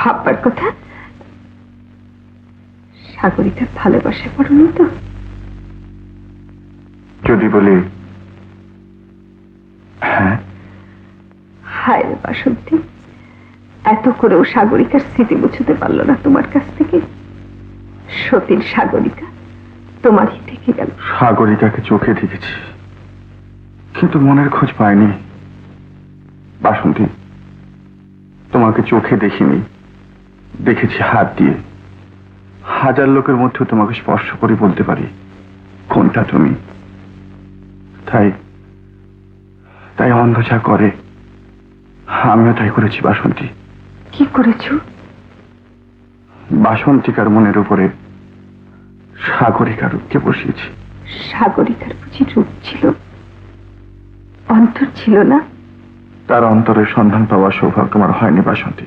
ভাববার কথা? সাগরিকার ভালোবাসা পড়নি তো যদি বলি হ্যাঁ? হায় বাসন্তী এত করেও সাগরিকার স্মৃতি বুঝতে পারল না তোমার কাছ থেকে। সতীর সাগরিকা তোমারই থেকে গেল। সাগরিকাকে চোখে দেখেছি কিন্তু মনের খোঁজ পাইনি। বাসন্তী তোমাকে চোখে দেখিনি। দেখেছি হাত দিয়ে। হাজার লোকের মধ্যে তোমাকে স্পর্শ করে বলতে পারি কোনটা তুমি? তাই তাই অন্ধ যা করে আমিও তাই করেছি বাসন্তী। কি করেছ? বাসন্তিকার মনের উপরে সাগরিকার রূপকে বসিয়েছি। সাগরিকার বুঝি রূপ ছিল? অন্তর ছিল না? তার অন্তরের সন্ধান পাওয়া সৌভাগ্য আমার হয়নি বাসন্তী।